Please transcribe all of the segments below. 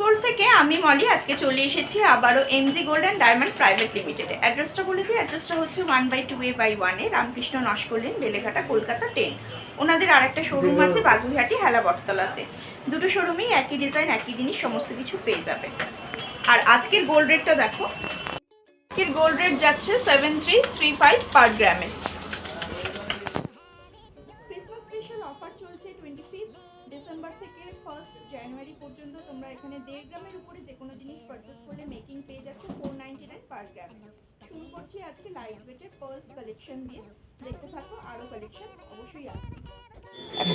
Gold থেকে আমি মলি আজকে চলে এসেছি আবারও MG gold and diamond private লিমিটেডে অ্যাড্রেসটা বলে দিই অ্যাড্রেসটা হচ্ছে one by two A by ওয়ানে রামকৃষ্ণ নস্করলেন বেলেঘাটা কলকাতা টেন ওনাদের আরেকটা শোরুম আছে বাগুইহাটি হেলা বটতলাতে দুটো শোরুমেই একই ডিজাইন একই জিনিস সমস্ত কিছু পেয়ে যাবে। আর আজকের গোল্ড রেটটা দেখো। আজকের গোল্ড রেট যাচ্ছে seven three three five per গ্রামে থেকে ফার্স্ট জানুয়ারি পর্যন্ত তোমরা এখানে দেড় গ্রামের উপরে যে কোনো জিনিস পারচেস করলে মেকিং পেয়ে যাচ্ছ four ninety nine per gram শুরু করছি আজকে লাইট ওয়েটের পার্লস কালেকশন দিয়ে। দেখতে থাকো আরও কালেকশন অবশ্যই আছে।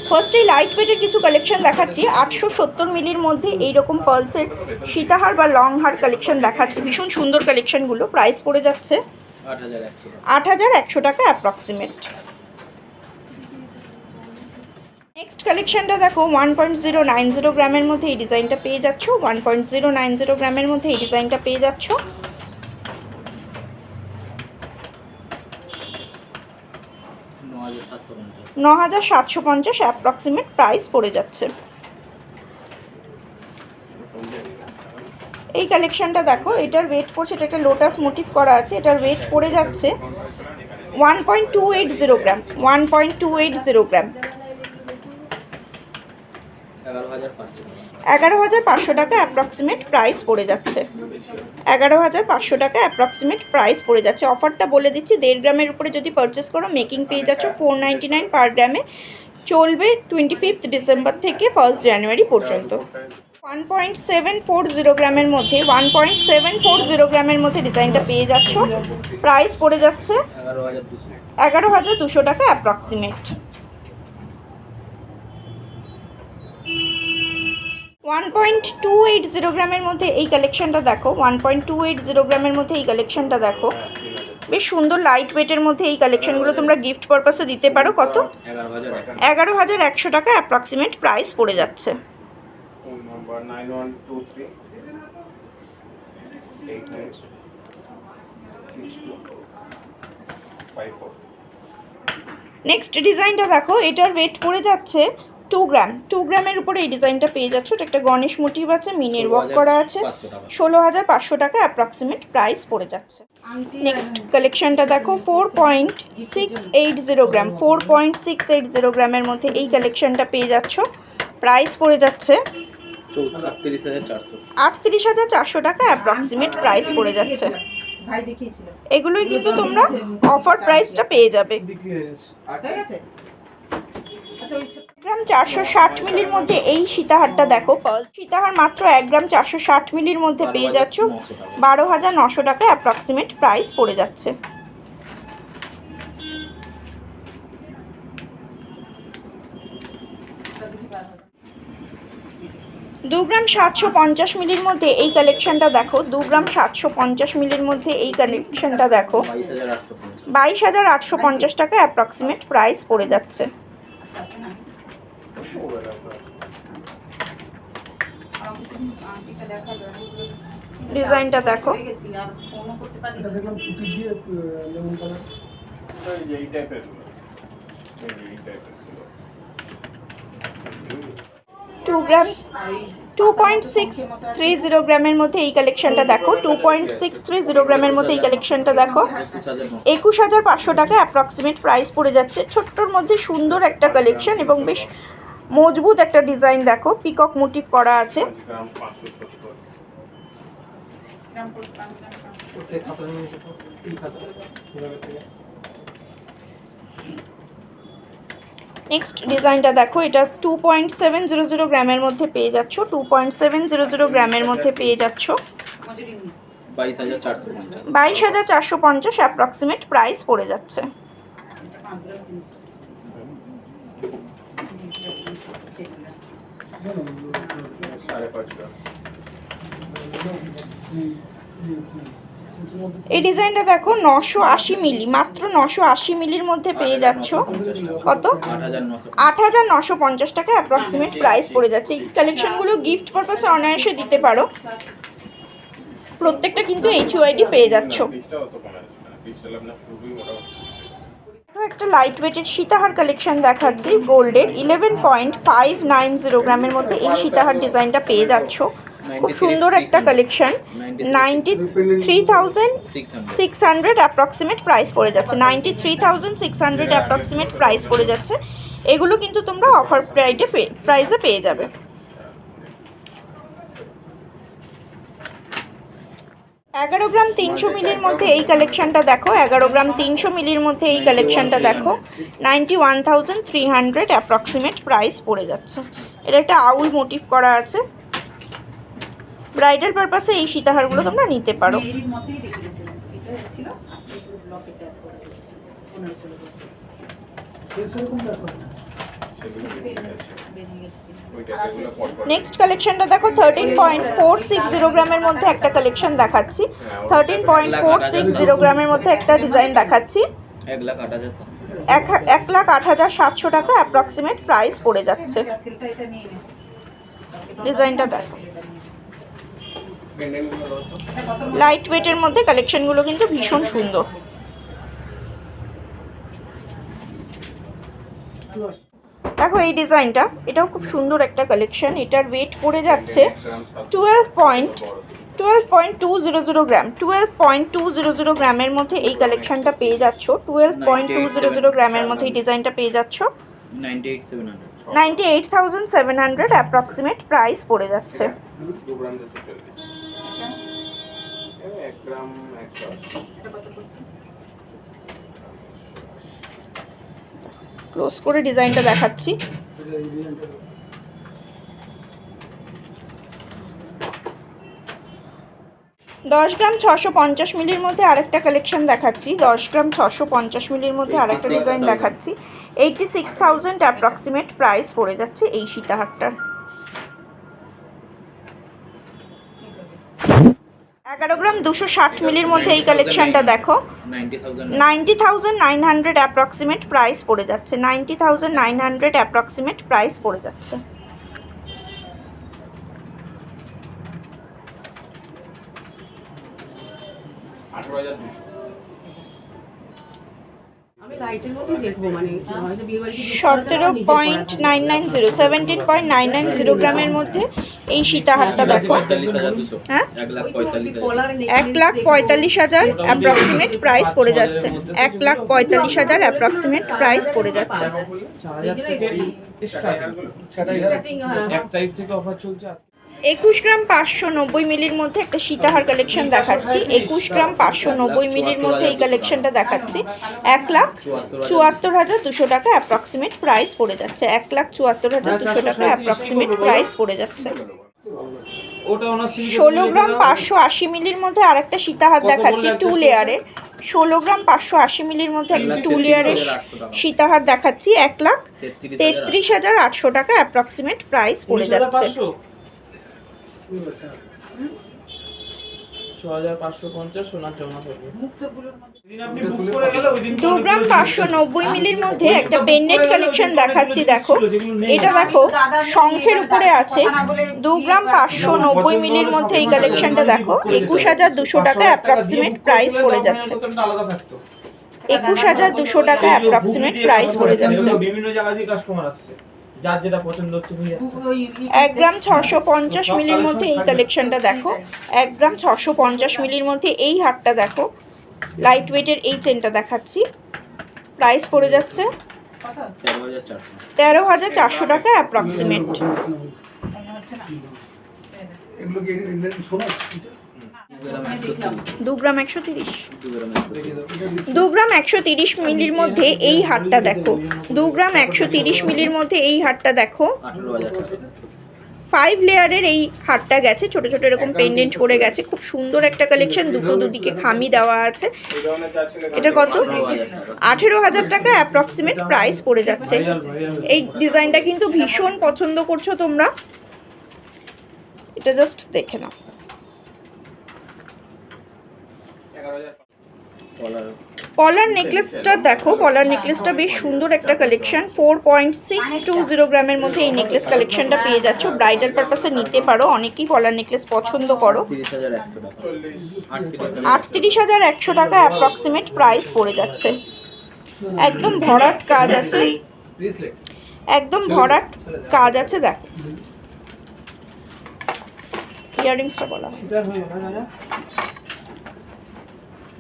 ফার্স্টেই লাইট ওয়েটের কিছু কালেকশন দেখাচ্ছি। আটশো সত্তর মিলির মধ্যে এইরকম পার্লসের সীতাহার বা লং হার কালেকশন দেখাচ্ছি। ভীষণ সুন্দর কালেকশনগুলো প্রাইস পড়ে যাচ্ছে আট আট হাজার একশো টাকা অ্যাপ্রক্সিমেট নেক্সট কালেকশনটা দেখো one point zero nine zero গ্রামের মধ্যে এই ডিজাইনটা পেয়ে যাচ্ছ। One point zero nine zero গ্রামের মধ্যে এই ডিজাইনটা পেয়ে যাচ্ছ। ন হাজার সাতশো পঞ্চাশ অ্যাপ্রক্সিমেট প্রাইস পড়ে যাচ্ছে। এই কালেকশনটা দেখো, এটার ওয়েট পড়ছে, এটা একটা লোটাস মোটিভ করা আছে, এটার ওয়েট পড়ে যাচ্ছে one point two eight zero gram one point two eight zero gram এগারো হাজার পাঁচশো টাকা অ্যাপ্রক্সিমেট প্রাইস পড়ে যাচ্ছে। এগারো হাজার পাঁচশো টাকা অ্যাপ্রক্সিমেট প্রাইস পড়ে যাচ্ছে। অফারটা বলে দিচ্ছি, দেড় গ্রামের উপরে যদি পারচেস করো মেকিং পেয়ে যাচ্ছ ফোর নাইনটি নাইন পার গ্রামে চলবে টোয়েন্টি ফিফথ ডিসেম্বর থেকে ফার্স্ট জানুয়ারি পর্যন্ত। One point seven four zero গ্রামের মধ্যে one point seven four zero গ্রামের মধ্যে ডিজাইনটা পেয়ে যাচ্ছ। প্রাইস পড়ে যাচ্ছে এগারো হাজার দুশো টাকা approximate one point two eight zero গ্রামের মধ্যে এই কালেকশনটা দেখো one point two eight zero গ্রামের মধ্যে এই কালেকশনটা দেখো। বেশ সুন্দর লাইট ওয়েটের মধ্যে এই কালেকশনগুলো তোমরা গিফট পারপাসে দিতে পারো। কত? এগারো হাজার একশো টাকা অ্যাপ্রক্সিমেট প্রাইস পড়ে যাচ্ছে. নেক্সট ডিজাইনটা দেখো এটার ওয়েট পড়ে যাচ্ছে টু গ্রাম টু গ্রামের উপরে এই ডিজাইনটা পেয়ে যাচ্ছ। এটা একটা গণেশ মোটিভ আছে মিনের ওয়ার্ক করা আছে। ষোলো হাজার পাঁচশো টাকা অ্যাপ্রক্সিমেট প্রাইস পড়ে যাচ্ছে। নেক্সট কালেকশনটা দেখো four point six eight zero gram four point six eight zero গ্রামের মধ্যে এই কালেকশনটা পেয়ে যাচ্ছ। প্রাইস পড়ে যাচ্ছে আটত্রিশ হাজার চারশো। আটত্রিশ হাজার চারশো টাকা অ্যাপ্রক্সিমেট প্রাইস পড়ে যাচ্ছে। এগুলোই কিন্তু তোমরা অফার প্রাইসটা পেয়ে যাবে। গ্রাম চারশো ষাট মিলির মধ্যে এই সীতাহারটা দেখো। পার্লস সীতাহার মাত্র এক গ্রাম চারশো ষাট মিলির মধ্যে পেয়ে যাচ্ছ। বারো হাজার নশো টাকা অ্যাপ্রক্সিমেট প্রাইস পড়ে যাচ্ছে। দু গ্রাম সাতশো পঞ্চাশ মিলির মধ্যে এই কালেকশনটা দেখো। দু গ্রাম সাতশো পঞ্চাশ মিলির মধ্যে এই কালেকশনটা দেখো। বাইশ হাজার আটশো পঞ্চাশ। বাইশ হাজার আটশো পঞ্চাশ টাকা অ্যাপ্রক্সিমেট প্রাইস পড়ে যাচ্ছে। ডিজাইনটা দেখো। Two gram two point six three zero গ্রামের মধ্যে এই কালেকশনটা দেখো। Two point six three zero গ্রামের মধ্যে এই কালেকশনটা দেখো। একুশ হাজার একুশ হাজার পাঁচশো টাকা অ্যাপ্রক্সিমেট প্রাইস পড়ে যাচ্ছে। ছোট্টর মধ্যে সুন্দর একটা কালেকশন এবং বেশ মজবুত একটা ডিজাইন দেখো পিকক মোটিভ করা আছে। নেক্সট ডিজাইনটা দেখো এটা two point seven zero zero গ্রামের মধ্যে পেয়ে যাচ্ছ two point seven zero zero গ্রামের মধ্যে পেয়ে যাচ্ছ। বাইশ হাজার চারশো পঞ্চাশ। অ্যাপ্রক্সিমেট প্রাইস পড়ে যাচ্ছে এটা পাঁচ গ্রাম তিনশো। সাড়ে পাঁচ গ্রাম এই ডিজাইনটা দেখো নশো আশি মিলি, মাত্র নশো আশি মিলির মধ্যে পেয়ে যাচ্ছ। কত? আট হাজার নশো পঞ্চাশ টাকা অ্যাপ্রক্সিমেট প্রাইস পড়ে যাচ্ছে। এই কালেকশনগুলো গিফট পারপাসে অনায়াসে দিতে পারো। প্রত্যেকটা কিন্তু এইচ পেয়ে যাচ্ছ। একটা লাইট ওয়েটের সীতাহার কালেকশন দেখাচ্ছি গোল্ডের eleven point five nine zero গ্রামের মধ্যে এই সীতাহার ডিজাইনটা পেয়ে যাচ্ছ। খুব সুন্দর একটা collection ninety three thousand six hundred approximate price পড়ে যাচ্ছে ninety three thousand six hundred approximate price পড়ে যাচ্ছে। এগুলো কিন্তু তোমরা অফার প্রাইডে প্রাইসে পেয়ে যাবে। এগারো গ্রাম তিনশো মিলির মধ্যে এই কালেকশনটা দেখো এগারো গ্রাম তিনশো মিলির মধ্যে এই কালেকশনটা দেখো। Ninety one thousand three hundred approximate price পড়ে যাচ্ছে। এটা একটা আউল মোটিভ করা আছে। ব্রাইডাল পারপাসে এই সীতাহারগুলো তোমরা নিতে পারো। ছিল। নেক্সট কালেকশনটা দেখো thirteen point four six zero গ্রামের মধ্যে একটা কালেকশন দেখাচ্ছি। Thirteen point four six zero গ্রামের মধ্যে একটা ডিজাইন দেখাচ্ছি। এক লাখ আট হাজার সাতশো টাকা অ্যাপ্রক্সিমেট প্রাইস পড়ে যাচ্ছে। ডিজাইনটা দেখো। লাইট ওয়েটের মধ্যে কালেকশনগুলো কিন্তু ভীষণ সুন্দর। দেখো এই ডিজাইনটা এটাও খুব সুন্দর একটা কালেকশন এটার ওয়েট পড়ে যাচ্ছে twelve point twelve point two zero zero gram twelve point two zero zero গ্রামের মধ্যে এই কালেকশনটা পেয়ে যাচ্ছ twelve point two zero zero গ্রামের মধ্যে এই ডিজাইনটা পেয়ে যাচ্ছ। Ninety eight thousand seven hundred approximate price পড়ে যাচ্ছে। গ্রাম এক গ্রাম একশো আশি। এটা কত করছে ক্লোজ করে ডিজাইনটা দেখাচ্ছি। দশ গ্রাম ছশো পঞ্চাশ মিলির মধ্যে আরেকটা কালেকশন দেখাচ্ছি। দশ গ্রাম ছশো পঞ্চাশ মিলির মধ্যে আরেকটা ডিজাইন দেখাচ্ছি। Eighty six thousand approximate price পড়ে যাচ্ছে এই সীতাহারটার। এগারো গ্রাম দুশো ষাট মিলির মধ্যে এই কালেকশনটা দেখো। Ninety thousand nine hundred approximate price পড়ে যাচ্ছে। Ninety thousand nine hundred approximate price পড়ে যাচ্ছে। আঠারো হাজার দুশো। সতেরো point nine nine zero seventeen point nine nine zero গ্রামের মধ্যে এই সীতাহারটা দেখো। হ্যাঁ? এক লাখ পঁয়তাল্লিশ হাজার। অ্যাপ্রক্সিমেট প্রাইস পড়ে যাচ্ছে। এক লাখ পঁয়তাল্লিশ হাজার অ্যাপ্রক্সিমেট প্রাইস পড়ে যাচ্ছে। হ্যাঁ। এক তারিখ থেকে অফার চলছে একুশ গ্রাম পাঁচশো নব্বই মিলির মধ্যে একটা সীতাহার কালেকশন দেখাচ্ছি। একুশ গ্রাম পাঁচশো নব্বই মিলির মধ্যে এই কালেকশনটা দেখাচ্ছি। এক লাখ চুয়াত্তর হাজার দুশো টাকা অ্যাপ্রক্সিমেট প্রাইস পড়ে যাচ্ছে। এক লাখ চুয়াত্তর হাজার দুশো টাকা অ্যাপ্রক্সিমেট প্রাইস পড়ে যাচ্ছে। ওটা ওনার সিঙ্গেল ষোলো গ্রাম পাঁচশো আশি মিলির মধ্যে আরেকটা সীতাহার দেখাচ্ছি টু লেয়ারের ষোলো গ্রাম পাঁচশো আশি মিলির মধ্যে একটা টু লেয়ারের সীতাহার দেখাচ্ছি। এক লাখ তেত্রিশ হাজার আটশো টাকা অ্যাপ্রক্সিমেট প্রাইস পড়ে যাচ্ছে। দু পাঁচশো নব্বই মিলির মধ্যে একটা পেন্ডেন্ট কালেকশন দেখাচ্ছি দেখো। এটা দেখো শঙ্খের উপরে আছে। দু গ্রাম পাঁচশো নব্বই মিলির মধ্যে এই কালেকশনটা দেখো একুশ হাজার দুশো টাকা অ্যাপ্রক্সিমেট প্রাইস পড়ে যাচ্ছে। একুশ হাজার দুশো টাকা অ্যাপ্রক্সিমেট প্রাইস পড়ে যাচ্ছে। বিভিন্ন জায়গা দিয়ে কাস্টমার আসছে। যার যেটা পছন্দ হচ্ছে নিয়ে এক গ্রাম ছশো পঞ্চাশ মিলির মধ্যে এই কালেকশনটা দেখো। এক গ্রাম ছশো পঞ্চাশ মিলির মধ্যে এই হারটা দেখো। লাইট ওয়েটের এই চেনটা দেখাচ্ছি। প্রাইস পড়ে যাচ্ছে তেরো হাজার চারশো। টাকা অ্যাপ্রক্সিমেট দু গ্রাম একশো তিরিশ। দু গ্রাম একশো তিরিশ মিলির মধ্যে এই হারটা দেখো। দু গ্রাম একশো তিরিশ মিলির মধ্যে এই হারটা দেখো। ফাইভ লেয়ারের এই হারটা গেছে। ছোট ছোট এরকম পেন্ডেন্ট করে গেছে। খুব সুন্দর একটা কালেকশন দুটো দুদিকে খামি দেওয়া আছে। এটা কত? আঠারো হাজার টাকা। অ্যাপ্রক্সিমেট প্রাইস পড়ে যাচ্ছে। এই ডিজাইনটা কিন্তু ভীষণ পছন্দ করছ তোমরা। এটা জাস্ট দেখে নাও এগারো হাজার কলার পলার নেকলেসটা দেখো পলার নেকলেসটা বেশ সুন্দর একটা collection four point six two zero গ্রামের মধ্যে এই নেকলেস কালেকশনটা পেয়ে যাচ্ছ। ব্রাইডাল পারপাসে নিতে পারো, অনেকেই পলার নেকলেস পছন্দ করো। আটত্রিশ হাজার একশো টাকা। অ্যাপ্রক্সিমেট প্রাইস পড়ে যাচ্ছে। একদম ভরাট কাজ আছে। একদম ভরাট কাজ আছে, দেখো। ইয়াররিংসটা বলা।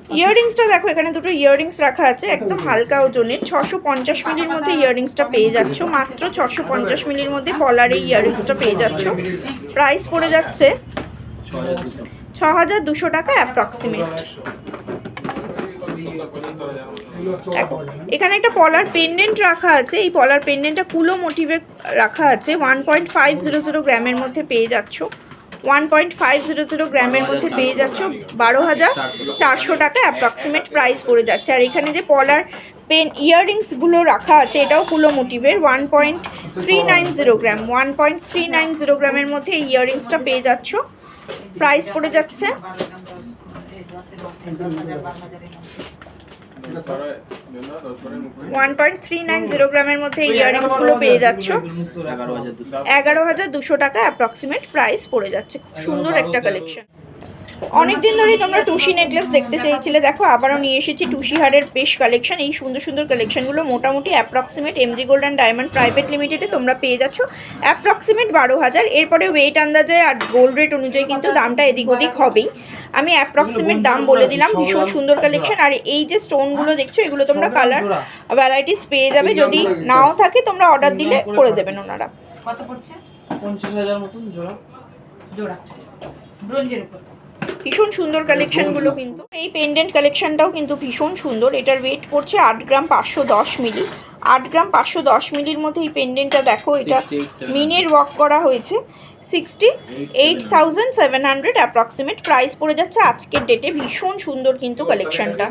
ইয়াররিংসটা দেখো এখানে দুটো ইয়াররিংস রাখা আছে একদম হালকা ওজনের ছশো পঞ্চাশ মিলির মধ্যে ইয়াররিংসটা পেয়ে যাচ্ছ মাত্র ছশো পঞ্চাশ মিলির মধ্যে পলার এই ইয়াররিংসটা পেয়ে যাচ্ছ। প্রাইস পড়ে যাচ্ছে ছ হাজার দুশো টাকা অ্যাপ্রক্সিমেট দেখো এখানে একটা পলার পেন্ডেন্ট রাখা আছে এই পলার পেন্ডেন্টটা কুলো মোটিভে রাখা আছে one point five zero zero গ্রামের মধ্যে পেয়ে যাচ্ছ। One point five zero zero গ্রামের মধ্যে পেয়ে যাচ্ছ বারো হাজার চারশো টাকা অ্যাপ্রক্সিমেট প্রাইস পড়ে যাচ্ছে। আর এখানে যে পলার পেন ইয়াররিংসগুলো রাখা আছে, এটাও কুলো মোটিভের one point three nine zero gram one point three nine zero গ্রামের মধ্যে ইয়াররিংসটা পেয়ে যাচ্ছ। প্রাইস পড়ে যাচ্ছে। One point three nine zero গ্রামের মধ্যে এই ইয়াররিংসগুলো পেয়ে যাচ্ছ। এগারো হাজার দুশো টাকা অ্যাপ্রক্সিমেট প্রাইস পড়ে যাচ্ছে। খুব সুন্দর একটা কালেকশন অনেকদিন ধরেই তোমরা টুসি নেকলেস দেখতে চেয়েছিলে। দেখো, আবারও নিয়ে এসেছি টুসি হারের বেশ কালেকশন এই সুন্দর সুন্দর কালেকশনগুলো মোটামুটি approximate MG gold and diamond private লিমিটেডে তোমরা পেয়ে যাচ্ছ। অ্যাপ্রক্সিমেট বারো হাজার। এরপরে ওয়েট আন্দাজে আর গোল্ড রেট অনুযায়ী কিন্তু দামটা এদিক ওদিক হবেই। আমি অ্যাপ্রক্সিমেট দাম বলে দিলাম ভীষণ সুন্দর কালেকশন আর এই যে স্টোনগুলো দেখছ এগুলো তোমরা কালার ভ্যারাইটিস পেয়ে যাবে। যদি নাও থাকে তোমরা অর্ডার দিলে করে দেবেন ওনারা। কত পড়ছে? পঞ্চাশ হাজার মতন জোড়া। জোড়া। ব্রোঞ্জের উপর। ভীষণ সুন্দর কালেকশনগুলো কিন্তু। এই পেন্ডেন্ট কালেকশনটাও কিন্তু ভীষণ সুন্দর। এটার ওয়েট করছে আট গ্রাম পাঁচশো দশ মিলি। আট গ্রাম পাঁচশো দশ মিলির মধ্যে এই পেন্ডেন্টটা দেখো এটা মিনের ওয়াক করা হয়েছে। Sixty eight thousand seven hundred approximate price পড়ে যাচ্ছে আজকের ডেটে ভীষণ সুন্দর কিন্তু কালেকশনটা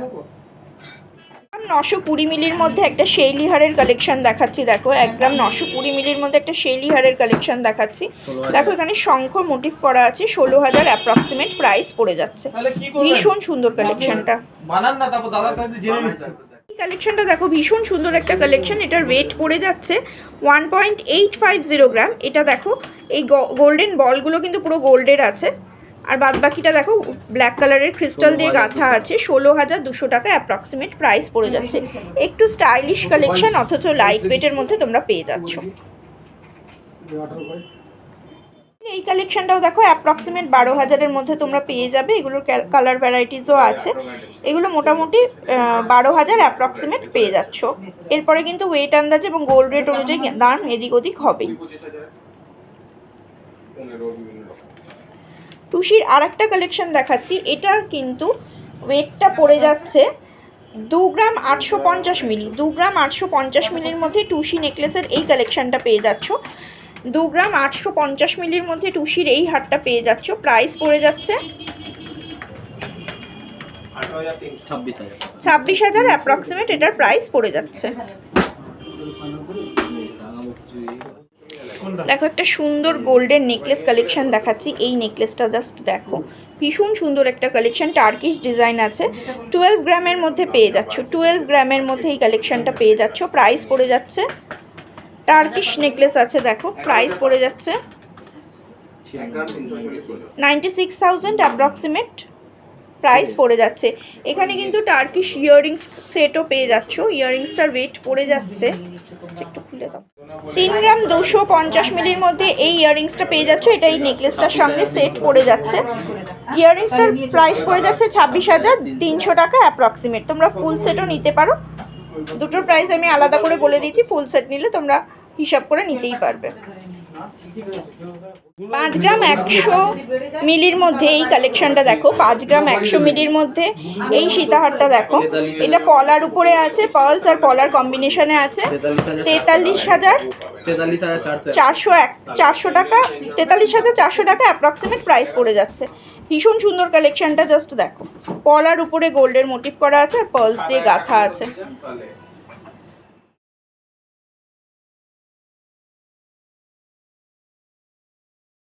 নশো কুড়ি মিলির মধ্যে একটা শেইলি হারের কালেকশন দেখাচ্ছি। দেখো এক গ্রাম নশো কুড়ি মিলির মধ্যে একটা শেইলি হারের কালেকশন দেখাচ্ছি। দেখো এখানে শঙ্খ মোটিভ করা আছে ষোলো হাজার অ্যাপ্রক্সিমেট প্রাইস পড়ে যাচ্ছে। ভীষণ সুন্দর কালেকশনটা বানান না তারপর দাদার কাছে জেনে কালেকশনটা দেখো ভীষণ সুন্দর একটা কালেকশন এটার ওয়েট পড়ে যাচ্ছে one point eight five zero gram এটা দেখো এই গোল্ডেন বলগুলো কিন্তু পুরো গোল্ডের আছে। আর বাদ বাকিটা দেখো ব্ল্যাক কালারের ক্রিস্টাল দিয়ে গাঁথা আছে ষোলো হাজার দুশো টাকা অ্যাপ্রক্সিমেট প্রাইস পড়ে যাচ্ছে। একটু স্টাইলিশ কালেকশন অথচ লাইট ওয়েটের মধ্যে তোমরা পেয়ে যাচ্ছ। এই কালেকশনটাও দেখো অ্যাপ্রক্সিমেট বারো হাজারের মধ্যে তোমরা পেয়ে যাবে। এগুলোর কালার ভ্যারাইটিসও আছে। এগুলো মোটামুটি বারো হাজার অ্যাপ্রক্সিমেট পেয়ে যাচ্ছ। এরপরে কিন্তু ওয়েট আন্দাজ এবং গোল্ড রেট অনুযায়ী দাম এদিক ওদিক হবেই টুসির আর একটা কালেকশন দেখাচ্ছি। এটা কিন্তু ওয়েটটা পড়ে যাচ্ছে দু গ্রাম আটশো পঞ্চাশ মিলি। দু গ্রাম আটশো পঞ্চাশ মিলির মধ্যে টুসি নেকলেসের এই কালেকশনটা পেয়ে যাচ্ছ। দু গ্রাম আটশো পঞ্চাশ মিলির মধ্যে টুসির এই হারটা পেয়ে যাচ্ছ। প্রাইস পড়ে যাচ্ছে ছাব্বিশ হাজার অ্যাপ্রক্সিমেট এটার প্রাইস পড়ে যাচ্ছে। দেখো একটা সুন্দর গোল্ডেন নেকলেস কালেকশন দেখাচ্ছি। এই নেকলেসটা জাস্ট দেখো। ভীষণ সুন্দর একটা কালেকশন টার্কিশ ডিজাইন আছে। টুয়েলভ গ্রামের মধ্যে পেয়ে যাচ্ছ। টুয়েলভ গ্রামের মধ্যে এই কালেকশনটা পেয়ে যাচ্ছ। প্রাইস পড়ে যাচ্ছে টার্কিশ নেকলেস আছে, দেখো প্রাইস পড়ে যাচ্ছে। Ninety six thousand approximate price পড়ে যাচ্ছে। এখানে কিন্তু টার্কিশ ইয়াররিংস সেটও পেয়ে যাচ্ছ ইয়াররিংসটার ওয়েট পড়ে যাচ্ছে। একটু খুলে দাও। তিন গ্রাম দুশো পঞ্চাশ মিলির মধ্যে এই ইয়াররিংসটা পেয়ে যাচ্ছ, এটা এই নেকলেসটার সঙ্গে সেট পড়ে যাচ্ছে। ইয়াররিংসটার প্রাইস পড়ে যাচ্ছে ছাব্বিশ হাজার তিনশো টাকা অ্যাপ্রক্সিমেট তোমরা ফুল সেটও নিতে পারো। দুটোর প্রাইস আমি আলাদা করে বলে দিয়েছি ফুল সেট নিলে তোমরা হিসাব করে নিতেই পারবে। পাঁচ গ্রাম একশো মিলির মধ্যে এই কালেকশনটা দেখো। পাঁচ গ্রাম একশো মিলির মধ্যে এই সীতাহারটা দেখো। এটা পলার উপরে আছে পার্লস আর পলার কম্বিনেশনে আছে। তেতাল্লিশ হাজার চারশো এক, চারশো টাকা, তেতাল্লিশ হাজার চারশো টাকা অ্যাপ্রক্সিমেট প্রাইস পড়ে যাচ্ছে। ভীষণ সুন্দর কালেকশনটা জাস্ট দেখো। পলার উপরে গোল্ডের মোটিভ করা আছে আর পার্লস দিয়ে গাঁথা আছে।